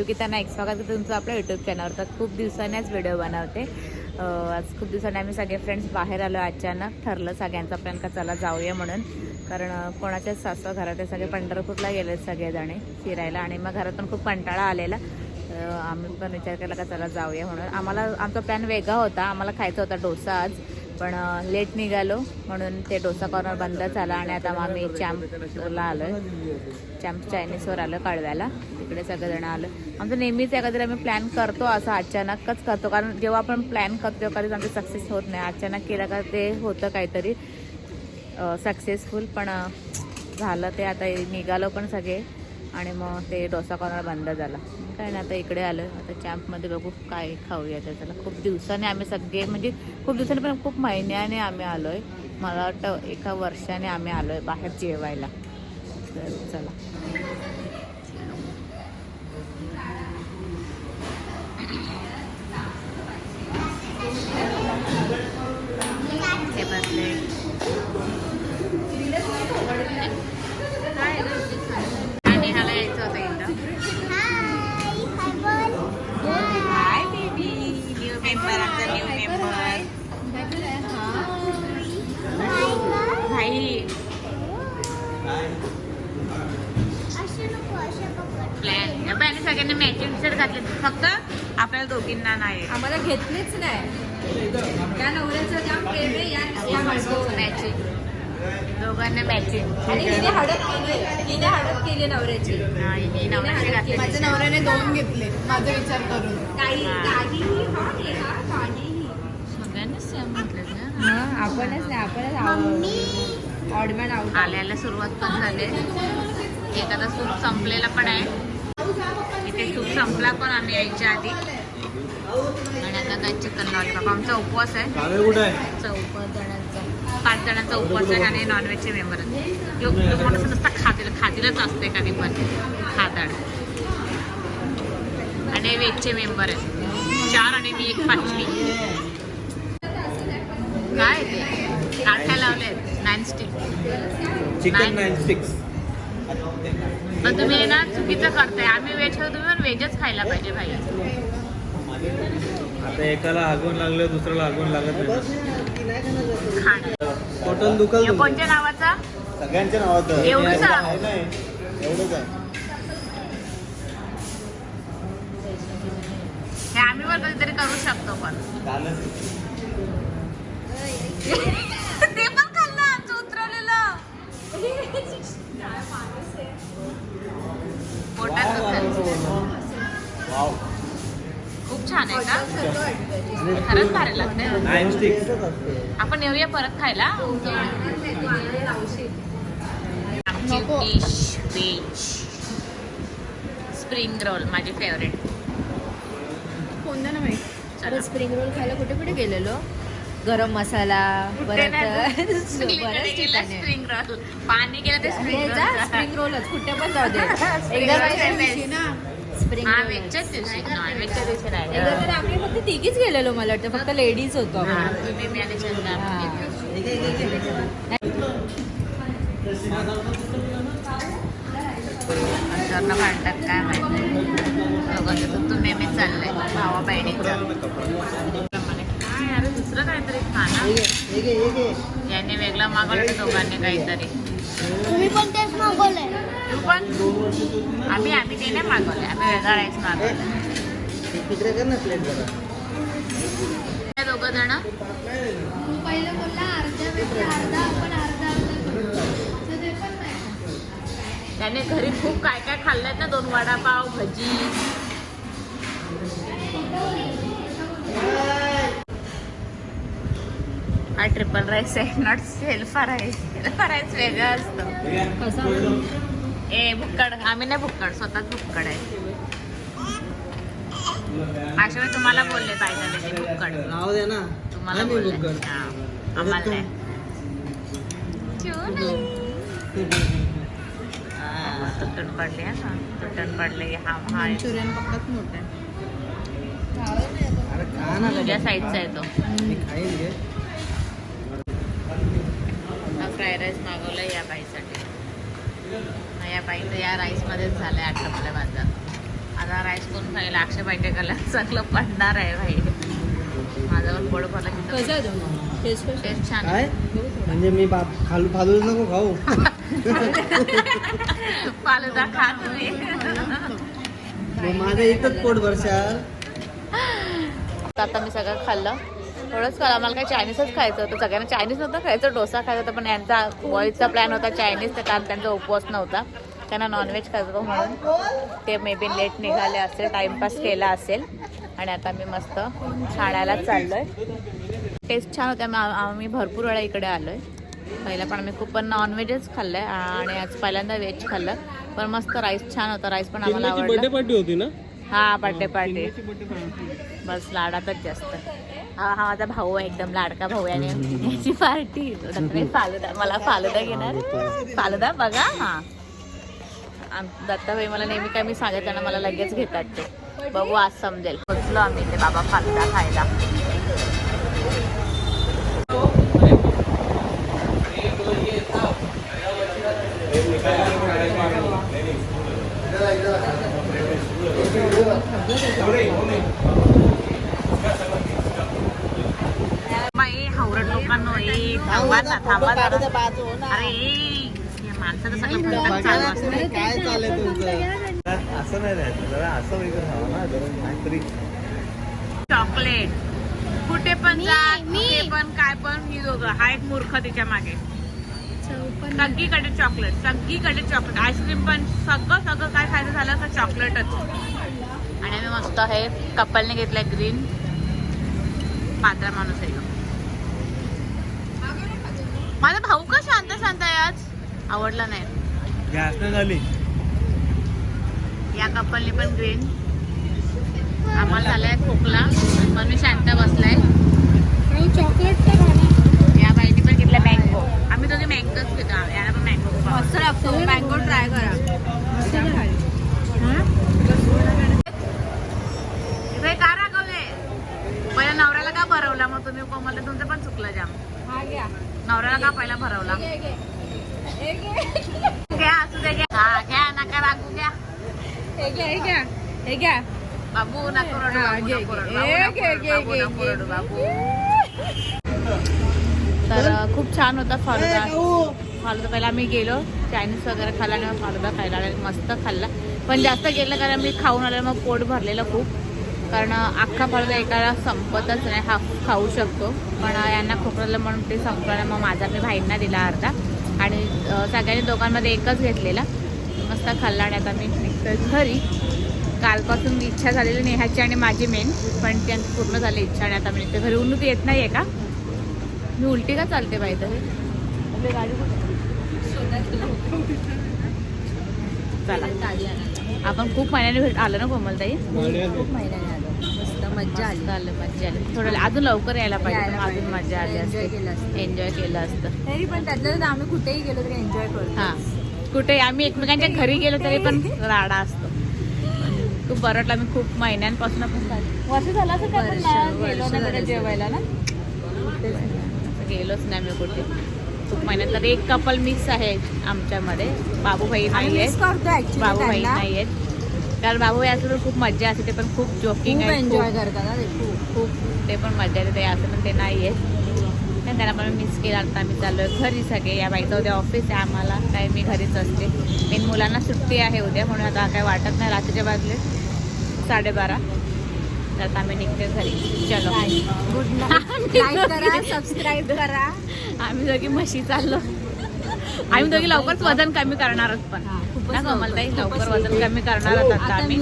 योगिता नाईक स्वागत करते तुमचं आपल्या यूट्यूब चॅनलवर तर खूप दिवसांनीच व्हिडिओ बनवते. आज खूप दिवसांनी आम्ही सगळे फ्रेंड्स बाहेर आलो. अचानक ठरलं सगळ्यांचा प्लॅन का चला जाऊया म्हणून. कारण कोणाच्याच सासवा घरात सगळे पंढरपूरला गेलेत सगळेजणे फिरायला आणि मग घरातून खूप कंटाळा आलेला. आम्ही पण विचार केला का चला जाऊया म्हणून. आम्हाला आमचा प्लॅन वेगळा होता. आम्हाला खायचा होता डोसा आज. पण लेट निघालो. म्हणून ते डोसा कॉर्नर बंद झाला आणि आता मग आम्ही चॅम्पला आलो आहे चॅम्प चायनीजवर आलं कळव्याला. तिकडे सगळेजण आलं. आमचं नेहमीच एखाद्या आम्ही प्लॅन करतो असं अचानकच करतो. कारण जेव्हा आपण प्लॅन करतो कधीच आमचं सक्सेस होत नाही. अचानक केलं का ते होतं काहीतरी सक्सेसफुल पण झालं ते. आता निघालो पण सगळे. आणि मग ते डोसा कॉर्नर बंद झाला. काय नाही आता इकडे आलं आता चॅम्पमध्ये बघू काय खाऊया त्याला खूप दिवसाने आम्ही सगळे म्हणजे खूप दिवसांनी पण खूप महिन्याने आम्ही आलो आहे मला वाटतं एका वर्षाने आम्ही आलो आहे बाहेर जेवायला. तर चला. हे बसले घातले. फक्त आपल्याला दोघींना नाही. आम्हाला घेतलीच नाही. त्या नवऱ्याचं जाम प्रेम आहे या. मॅचिंग दोघांना मॅचिंग आणि हिने हडप केली. हिने हडप केली नवऱ्याची. माझ्या नवऱ्याने दोन घेतले माझा विचार करून. काही. काहीही हा नेहा, काहीही. सगळ्यांनी सेम म्हटलं ना. हा आपणच नाही आपणच ऑडमॅन आउट आल्याला सुरुवात पण झाली. एखादा सूप संपलेला पण आहे. इथे सूप संपला पण आम्ही यायच्या आधी. आणि आता काय चिकन लॉलीपॉप आमचा उपवास आहे. जणांचा पाच जणांचा उपवास आहे आणि नॉनव्हेजचे मेंबर आहेत. मोठं नुसतं खातील खातीलच असते कधी पण? खाताड. आणि व्हेजचे मेंबर आहेत. चार आणि मी एक पाचवी. काय ते? काठ्या लावले आहेत nine stick chicken nine six पण तुम्ही ना चुकीचं करताय. आम्ही व्हेज खातो तुम्ही पण व्हेजच खायला पाहिजे भाई. आता एकाला आगून लागलं दुसऱ्याला आगून लागत नाही. हे कोणत्या नावाचा? सगळ्यांच्या नावात एवढंच आहे? आहे नाही एवढंच आहे. हे आम्ही पण कधीतरी करू शकतो पण. खरंच भारी लागते आपण येऊया परत खायला. व्हेज स्प्रिंग रोल माझी फेवरेट कोणत्या ना माहिती अरे स्प्रिंग रोल खायला कुठे कुठे गेलेलो? गरम मसाला ठिकाणी. स्प्रिंग रोल पाणी गेलं ते स्प्रिंग स्प्रिंग रोलच कुठे पण जाऊ दे. एकदा. ना. स्प्रिंग हा दिवशी. दिवशी तर आम्ही फक्त तिघीच गेलेलो मला वाटतं. फक्त लेडीज होतो आपण. तुम्ही मी आणि चंदा हा. काय माहिती दोघांचं तू नेहमी चाललंय. भावा बहिणीचं काय अरे दुसरं काहीतरी खा ना याने वेगळं मागवलं दोघांनी काहीतरी. तुम्ही पण तेच मागवलंय. तू पण आम्ही आम्ही ते नाही मागवले. आम्ही वेगळा राईस मागवला. हे दोघं जण. पहिलं बोलला अर्ध्या व्यक्ती अर्धा आपण अर्धा अर्धा ते पण नाही. त्याने घरी खूप काय काय खाल्लंय ना? दोन वडापाव भजी. हा ट्रिपल राईस आहे. नॉट सेल्फा राईस सेल्फा राईस वेगळं असतं. कसं? ए भुक्कड. आम्ही नाही भुक्कड स्वतःच भुक्कड आहे. अशा वेळी तुम्हाला बोलले पाहिजे भुक्कड. राहू दे ना. तुम्हाला बोलले. हा, आम्हाला? तुटून पडले हा तुटून पडले. हा हा. मंचुरियन पक्काच मोठं आहे. अरे खा ना तुझ्या साईडचा आहे तो. फ्राईड राईस मागवलं या बाईसाठी. या बाईचं या राईसमध्येच झालंय आटपल्या भाजा आता राईस कोण खायला अक्षय पाहिजे कला चांगलं पडणार आहे भाई माझा पण आहे तो? टेस्ट छान काय? म्हणजे मी बाप खालू फालू नको खाऊ. फालुदा खा तुम्ही. माझं एकच पोट भरशाल. आता मी सगळं खाल्लं. थोडंच खाल्लं मला काही चायनीजच खायचं होतं. सगळ्यांना चायनीज नव्हतं खायचं. डोसा खायचा होता पण यांचा बॉईजचा प्लॅन होता चायनीज तर काल त्यांचा उपवास नव्हता. त्यांना नॉनव्हेज खायचं होतं म्हणून. ते मे बी लेट निघाले असेल टाइमपास केला असेल. आणि आता मी मस्त ठाण्याला चाललोय. टेस्ट छान होत्या आम- आम्ही भरपूर वेळा इकडे आलोय. पहिला पण आम्ही खूप पण नॉनव्हेजच खाल्लंय. आणि आज पहिल्यांदा व्हेज खाल्लं. पण मस्त राईस छान होता. राईस पण आम्हाला बर्थडे आवडला. पार्टी होती ना? हा बर्थडे पार्टी बस लाडातच जास्त. हा हा माझा भाऊ आहे एकदम लाडका भाऊ आहे आणि याची पार्टी फालुदा मला फालुदा घेणार फालुदा बघा हा. दत्ताबाई मला नेहमी काय मी सांगत ना मला लगेच घेतात ते. बघू आज समजेल. पोचलो आम्ही ते बाबा फालुदा खायला बाई हावरट लोकांनो ए थांबा ना थांबा जरा. अरे या माणसाचं सगळं भटक चालू असतं. काय चाललंय तुमचं? असं नाही राहायचं जरा असं वेगळं राहा ना जरा काहीतरी चॉकलेट. कुठे पण मी- जा मी. कुठे पण काय पण मी दोघं. हा एक मूर्ख तिच्यामागे. सगळीकडे चॉकलेट सगळीकडे चॉकलेट. आईस्क्रीम पण सगळं सगळं काय खायचं झालं तर चॉकलेटच. आणि आम्ही मस्त आहे कपलने घेतलंय ग्रीन. पात्रा माणूस आहे ह्यो. माझा भाऊ का शांत शांत आहे आज? आवडला नाही. गॅस नाही झाली. या कपलने पण ग्रीन आम्हाला झालाय खोकला पण मी शांत बसलाय. चॉकलेट या बाईने पण घेतला मँगो आम्ही दोघे मँगोच घेतो याला पण मँगो. मस्त लागतो. मँगो ट्राय करा. का रागवले? पहिला नवऱ्याला का भरवला? मग तुम्ही कोमल तुमचं पण चुकलं जाम. नवऱ्याला का पहिला भरवला? घे, घे. हे घे. घ्या असू दे घ्या. हा घ्या नका रागू घ्या. हे घ्या हे घ्या. हे घ्या. बाबू नको रडू हा, तर खूप छान होता फालुदा. फालुदा पहिला आम्ही गेलो. चायनीज वगैरे खाल्ला आणि फालुदा खायला आला. मस्त खाल्ला. पण जास्त गेलं कारण मी खाऊन आलं मग पोट भरलेलं खूप. कारण अख्खा फळदा एकाला संपतच नाही. हा खाऊ शकतो. पण यांना खोकलं म्हणून ते संपलं मग माझा मी भाईंना दिला अर्धा. आणि सगळ्यांनी दोघांमध्ये एकच घेतलेला. मस्त खाल्ला आणि आता मी निघतोय घरी. कालपासून इच्छा झालेली नेहाची आणि माझी मेन पण त्यांची पूर्ण झाली इच्छा आणि आता मी निघते घरी उन्नत येत नाही आहे का? मी उलटी का चालते बाई तरी? गाडी चला आपण खूप महिन्याने भेट आलो ना कोमलताई? खूप महिन्याने. आलो. मस्त मज्जा आली. मस्त आलं मज्जा आली. थोडं अजून लवकर यायला पाहिजे यायला अजून पाहिजे. मजा आली Enjoy असते केलं असतं. एन्जॉय केलं असतं. तरी पण त्यातलं तर आम्ही कुठेही गेलो तरी एन्जॉय करतो हा. कुठे आम्ही एकमेकांच्या घरी गेलो तरी पण राडा असतो. खूप बरं वाटलं आम्ही खूप महिन्यांपासून आपण वर्ष झालं असं काय आपण वर्ष, ना वर्ष गेलो नाही झालं. तिथे जेवायला ना? गेलोच नाही मी कुठे. खूप महिन्यात तर एक कपल मिक्स आहे आमच्यामध्ये. बाबूभाई नाही आहेत बाबूभाई नाही आहेत कारण असलं तर खूप मज्जा असते ते पण खूप जोकिंग खूप आहे एन्जॉय करतात खूप. ते पण मजा येते ते असं पण ते नाही आहेत त्यांना पण मिस केलं आता आम्ही चाललोय घरी सगळे. या बाईचं उद्या ऑफिस आहे आम्हाला काय मी घरीच असते. मेन मुलांना सुट्टी आहे उद्या म्हणून आता काय वाटत नाही रात्रीच्या बाजले साडेबारा. आता आम्ही निघते घरी. चलो. गुड नाईट करा सबस्क्राईब करा. आम्ही दोघी म्हशी चाललो. आम्ही दोघी लवकरच वजन कमी करणारच पण. हा, खूपच ना कमलताई लवकर, वजन कमी करणार आहोत आता आम्ही.